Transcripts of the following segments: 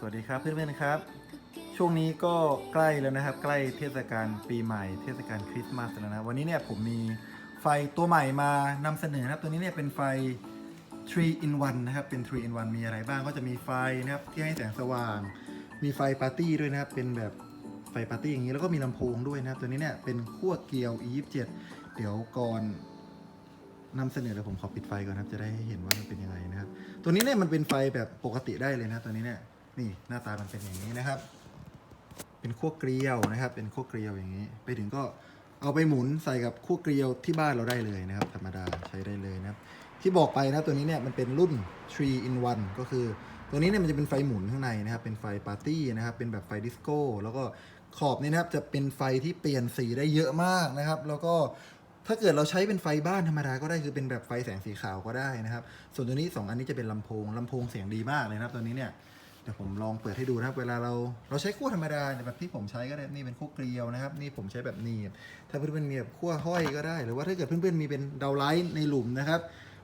สวัสดีครับเพื่อนๆครับ ช่วงนี้ก็ใกล้แล้วนะครับ ใกล้เทศกาลปีใหม่ เทศกาลคริสต์มาสแล้วนะวันนี้เนี่ยผมมีไฟตัวใหม่มานำเสนอนะครับตัวนี้เนี่ยเป็นไฟ3 in 1นะครับเป็น3 in 1มีอะไรบ้างก็จะมีไฟนะครับที่ให้แสงสว่าง มีไฟปาร์ตี้ด้วยนะครับเป็นแบบไฟปาร์ตี้อย่างนี้แล้วก็มีลำโพงด้วยนะครับตัวนี้เนี่ยเป็นขั้วเกลียว E27 เดี๋ยวก่อนนำเสนอเดี๋ยวผมขอปิดไฟก่อนนะครับจะได้เห็นว่ามันเป็นยังไงนะครับ ตัวนี้เนี่ยมันเป็นไฟแบบปกติได้เลยนะตัวนี้เนี่ย นี่หน้าตามันเป็นอย่างนี้นะครับ เป็นขั้วเกลียวนะครับ เป็นขั้วเกลียวอย่างนี้ ไปถึงก็เอาไปหมุนใส่กับขั้วเกลียวที่บ้านเราได้เลยนะครับ ธรรมดาใช้ได้เลยนะครับ ที่บอกไปนะตัวนี้เนี่ยมันเป็นรุ่น 3 in 1 ก็คือ ตัวนี้เนี่ยมันจะเป็นไฟหมุนข้างในนะครับ เป็นไฟปาร์ตี้นะครับ เป็นแบบไฟดิสโก้ แล้วก็ขอบนี่นะครับจะเป็นไฟที่เปลี่ยนสีได้เยอะมากนะครับ แล้วก็ถ้าเกิดเราใช้เป็นไฟบ้านธรรมดาก็ได้คือเป็นแบบไฟแสงสีขาวก็ได้นะครับ ส่วนตัวนี้ 2 อันนี้จะเป็นลำโพงลำโพงเสียงดีมากเลยนะครับตัวนี้เนี่ย ดี๋ยวผมลองเปิดให้ดูนะครับ เวลาเราเราใช้ขั้วธรรมดาแบบที่ผมใช้ก็ได้นี่เป็นขั้วเกลียวนะครับ นี่ผมใช้แบบนีบถ้าเพื่อนๆมีแบบขั้วห้อยก็ได้ หรือว่าถ้าเกิดเพื่อนๆมีเป็นดาวไลท์ในหลุมนะครับ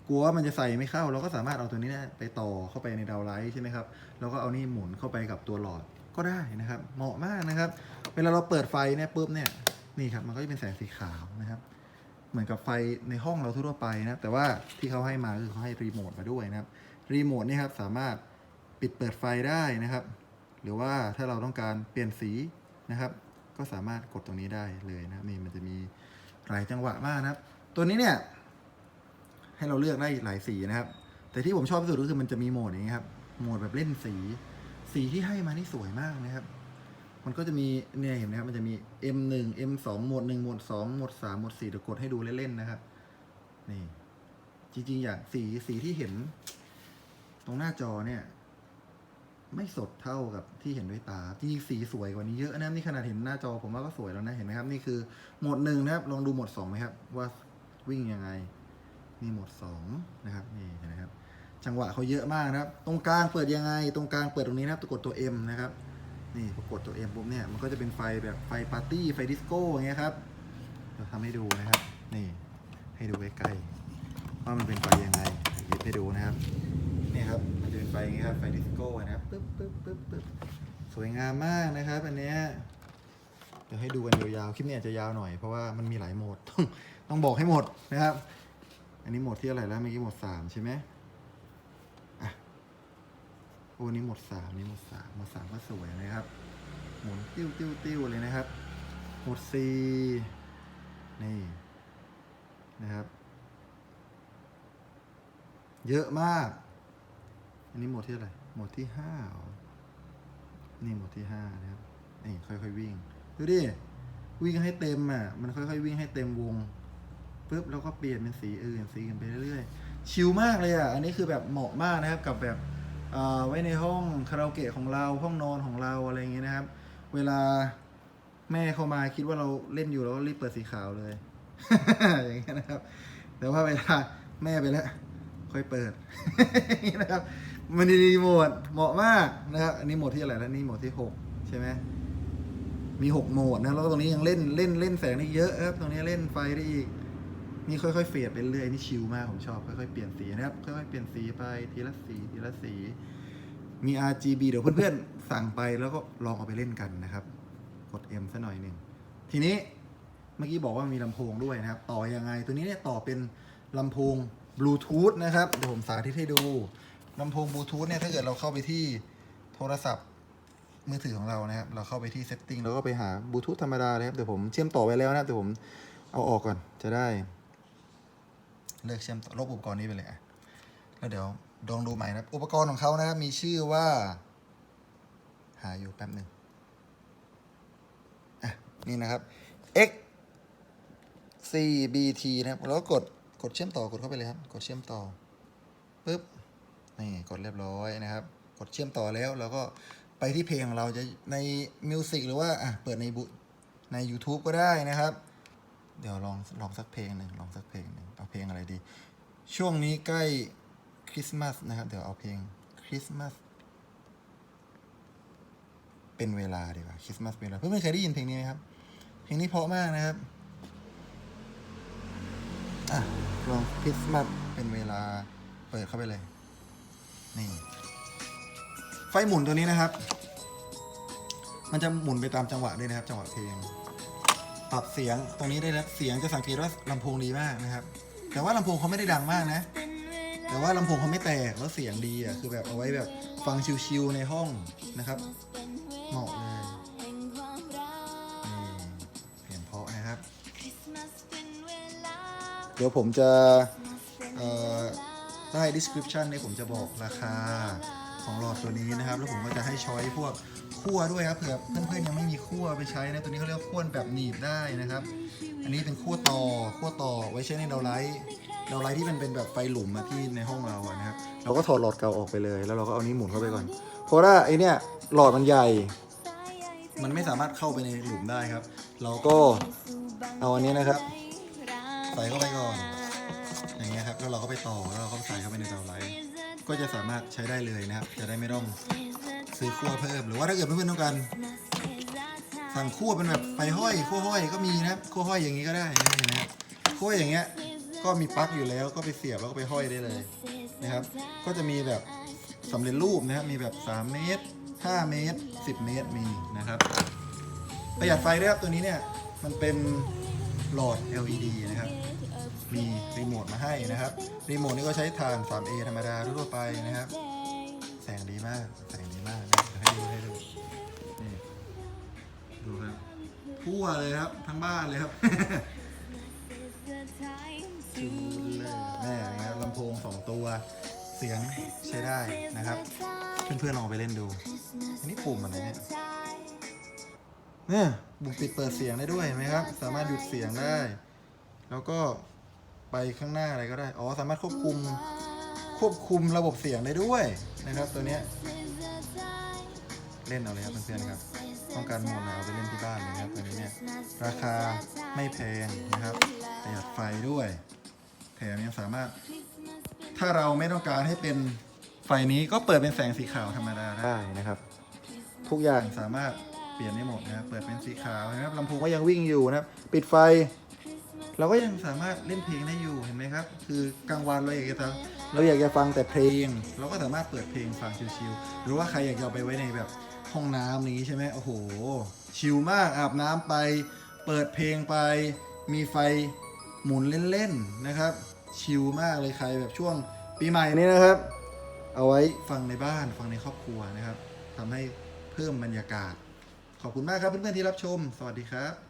กลัวว่ามันจะใส่ไม่เข้า เราก็สามารถเอาตัวนี้เนี่ยไปต่อเข้าไปในดาวไลท์ใช่ไหมครับแล้วก็เอานี่หมุนเข้าไปกับตัวหลอดก็ได้นะครับ เหมาะมากนะครับ เวลาเราเปิดไฟเนี่ยปุ๊บเนี่ยนี่ครับมันก็จะเป็นแสงสีขาวนะครับ เหมือนกับไฟในห้องเราทั่วไปนะแต่ว่าที่เขาให้มาคือเขาให้รีโมทมาด้วยนะครับรีโมทนี่ครับสามารถ ปิดเปิดไฟได้นะครับ หรือว่าถ้าเราต้องการเปลี่ยนสีนะครับ ก็สามารถกดตรงนี้ได้เลยนะครับนี่มันจะมีหลายจังหวะมากนะครับ ตัวนี้เนี่ยให้เราเลือกได้หลายสีนะครับ แต่ที่ผมชอบที่สุดก็คือมันจะมีโหมดอย่างนี้ครับโหมดแบบเล่นสี สีที่ให้มานี่สวยมากนะครับมันก็จะมีเนี่ยเห็นไหมครับมันจะมี M1 M2 โหมด1โหมด2โหมด3โหมด4เดี๋ยวกดให้ดูเล่นๆนะครับ นี่ จริงๆ อย่างสีสีที่เห็น ตรงหน้าจอเนี่ย ไม่สดเท่ากับที่เห็นด้วยตาจริงๆสีสวยกว่านี้เยอะนะนี่ขนาดเห็นหน้าจอผมว่าก็สวยแล้วนะเห็นไหมครับ นี่คือโหมดหนึ่งนะครับ ลองดูโหมดสองไหมครับ ว่าวิ่งยังไงนี่โหมดสองนะครับนี่เห็นไหมครับ จังหวะเขาเยอะมากนะครับ ตรงกลางเปิดยังไง ตรงกลางเปิดตรงนี้นะครับกดตัว M นะครับนี่พอกดตัว M ปุ๊บเนี่ยมันก็จะเป็นไฟแบบไฟปาร์ตี้ไฟดิสโก้อย่างเงี้ยครับเดี๋ยวทำให้ดูนะครับ นี่ให้ดูใกล้ๆว่ามันเป็นไฟยังไงหยิบให้ดูนะครับ ครับมันจะเป็นไฟอย่างเงี้ยครับไฟดิสโก้นะครับปึ๊บปึ๊บปึ๊บปึ๊บสวยงามมากนะครับ อันเนี้ยเดี๋ยวให้ดูกันยาวๆคลิปนี้อาจจะยาวหน่อยเพราะว่ามันมีหลายโหมดต้องต้องบอกให้หมดนะครับ อันนี้โหมดที่อะไรแล้วเมื่อกี้โหมดสามใช่ไหมอะโอ้นี่หมดสามนี่หมดสามหมดสามก็สวยนะครับหมุนติ้วติ้วติ้วเลยนะครับหมดสี่นี่นะครับ เยอะมาก อันนี้หมดที่อะไร หมดที่ห้านี่หมดที่ห้านะครับ นี่ค่อยๆวิ่ง ดูดิ วิ่งให้เต็มอะ มันค่อยๆวิ่งให้เต็มวงปุ๊บแล้วก็เปลี่ยนเป็นสีอื่น สีกันไปเรื่อยๆ ชิลมากเลยอะ อันนี้คือแบบเหมาะมากนะครับกับแบบเอ่อไว้ในห้องคาราโอเกะของเรา ห้องนอนของเราอะไรอย่างเงี้ยนะครับ เวลาแม่เข้ามาคิดว่าเราเล่นอยู่แล้วก็รีบเปิดสีขาวเลย อย่างเงี้ยนะครับ แต่ว่าเวลาแม่ไปแล้วค่อยเปิดนะครับ มันดีโหมดเหมาะมากนะครับอันนี้โหมดที่อะไรแล้วนี่โหมดที่หกใช่ไหมมีหกโหมดนะแล้วก็ตรงนี้ยังเล่นเล่นเล่นแสงได้เยอะครับตรงนี้เล่นไฟได้อีกนี่ค่อยๆเฟดไปเรื่อยนี่ชิลมากผมชอบค่อยๆเปลี่ยนสีนะครับค่อยๆเปลี่ยนสีไปทีละสีทีละสี มี RGB เดี๋ยวเพื่อนๆสั่งไปแล้วก็ลองเอาไปเล่นกันนะครับ กด M ซะหน่อยหนึ่งทีนี้เมื่อกี้บอกว่ามีลำโพงด้วยนะครับ ต่อยังไง ตัวนี้เนี่ยต่อเป็นลำโพงบลูทูธนะครับเดี๋ยวผมสาธิตให้ดู ลำโพงบลูทูธเนี่ยถ้าเกิดเราเข้าไปที่โทรศัพท์มือถือของเรานะครับ เราเข้าไปที่ setting แล้วก็ไปหาบลูทูธธรรมดาเลยครับ เดี๋ยวผมเชื่อมต่อไว้แล้วนะครับเดี๋ยวผมเอาออกก่อนจะได้ เลิกเชื่อมต่อลบอุปกรณ์นี้ไปเลยอะแล้วเดี๋ยวลองดูใหม่นะครับ อุปกรณ์ของเขานะครับมีชื่อว่า หาอยู่แป๊บหนึ่งอะนี่นะครับ x cbt นะครับ แล้วก็กดกดเชื่อมต่อ กดเข้าไปเลยครับ กดเชื่อมต่อ ปึ๊บ นี่กดเรียบร้อยนะครับ กดเชื่อมต่อแล้วเราก็ไปที่เพลงของเราจะในมิวสิกหรือว่าอะเปิดในบุใน YouTube ก็ได้นะครับ เดี๋ยวลองลองสักเพลงหนึ่งลองสักเพลงหนึ่งเอาเพลงอะไรดี ช่วงนี้ใกล้คริสต์มาสนะครับ เดี๋ยวเอาเพลงคริสต์มาสเป็นเวลาดีกว่าคริสต์มาสเป็นเวลาเพื่อนๆเคยได้ยินเพลงนี้ไหมครับ เพลงนี้เพราะมากนะครับอะลองคริสต์มาสเป็นเวลาเปิดเข้าไปเลย นี่ ไฟหมุนตัวนี้นะครับ มันจะหมุนไปตามจังหวะด้วยนะครับ จังหวะเพลง ปรับเสียงตรงนี้ได้แล้วเสียงจะสังเกตว่าลำโพงดีมากนะครับ แต่ว่าลำโพงเขาไม่ได้ดังมากนะ แต่ว่าลำโพงเขาไม่แตกแล้วเสียงดีอะคือแบบเอาไว้แบบฟังชิวๆในห้องนะครับเหมาะเลยนี่เสียงเพราะนะครับ เดี๋ยวผมจะเอ่อ ใต้ description เนี่ยผมจะบอกราคาของหลอดตัวนี้นะครับ แล้วผมก็จะให้ช้อยพวกขั้วด้วยครับเผื่อเพื่อนๆยังไม่มีขั้วไปใช้นะตัวนี้เขาเรียกว่าขั้วแบบหนีบได้นะครับ อันนี้เป็นขั้วต่อขั้วต่อไว้ใช้ในดาวไลท์ดาวไลท์ที่มันเป็นแบบไฟหลุมอะที่ในห้องเราอะนะครับเราก็ถอดหลอดเก่าออกไปเลย แล้วเราก็เอานี้หมุนเข้าไปก่อน เพราะว่าไอเนี้ยหลอดมันใหญ่ มันไม่สามารถเข้าไปในหลุมได้ครับ เราก็เอาอันนี้นะครับใส่เข้าไปก่อน อย่างเงี้ยครับแล้วเราก็ไปต่อแล้วเราก็ใส่เข้าไปในเตาไลท์ก็จะสามารถใช้ได้เลยนะครับ จะได้ไม่ต้องซื้อขั้วเพิ่ม หรือว่าถ้าเกิดเพื่อนๆต้องการสั่งขั้วเป็นแบบไฟห้อยขั้วห้อยก็มีนะครับขั้วห้อยอย่างนี้ก็ได้นะเห็นไหมครับขั้วอย่างเงี้ยก็มีปลั๊กอยู่แล้วก็ไปเสียบแล้วก็ไปห้อยได้เลยนะครับ ก็จะมีแบบสำเร็จรูปนะครับมีแบบ 3 เมตร 5 เมตร 10 เมตรมีนะครับ ประหยัดไฟด้วยครับตัวนี้เนี่ยมันเป็นหลอด LED นะครับ นะครับ รีโมทนี่ก็ใช้ถ่าน 3A ธรรมดาทั่วไปนะครับ แสงดีมาก แสงดีมากนะให้ดูให้ดู นี่ ดูครับทั่วเลยครับ ทั้งบ้านเลยครับชูเลยแม่นะครับลำโพงสองตัว เสียงใช้ได้นะครับ เพื่อนๆลองไปเล่นดู อันนี้ปุ่มอะไรเนี่ยเนี่ยบุกปิดเปิดเสียงได้ด้วยเห็นไหมครับ สามารถหยุดเสียงได้ แล้วก็ ไปข้างหน้าอะไรก็ได้ อ๋อ สามารถควบคุมควบคุมระบบเสียงได้ด้วยนะครับ ตัวเนี้ยเล่นเอาเลยครับเพื่อนๆครับ ต้องการโมนเอาไปเล่นที่บ้านเลยครับตัวนี้เนี่ยราคาไม่แพงนะครับประหยัดไฟด้วย แถมยังสามารถ ถ้าเราไม่ต้องการให้เป็นไฟนี้ก็เปิดเป็นแสงสีขาวธรรมดาได้นะครับ ทุกอย่างสามารถเปลี่ยนได้หมดนะครับเปิดเป็นสีขาวนะครับลำโพงก็ยังวิ่งอยู่นะครับ ปิดไฟ เราก็ยังสามารถเล่นเพลงได้อยู่เห็นไหมครับ คือกลางวันเราอยากจะเราอยากจะฟังแต่เพลง เราก็สามารถเปิดเพลงฟังชิลๆหรือว่าใครอยากจะไปไว้ในแบบห้องน้ำนี้ใช่ไหมโอ้โห ชิลมากอาบน้ำไป เปิดเพลงไป มีไฟหมุนเล่นๆนะครับ ชิลมากเลยใครแบบช่วงปีใหม่นี้นะครับ เอาไว้ฟังในบ้านฟังในครอบครัวนะครับทำให้เพิ่มบรรยากาศ ขอบคุณมากครับเพื่อนๆที่รับชม สวัสดีครับ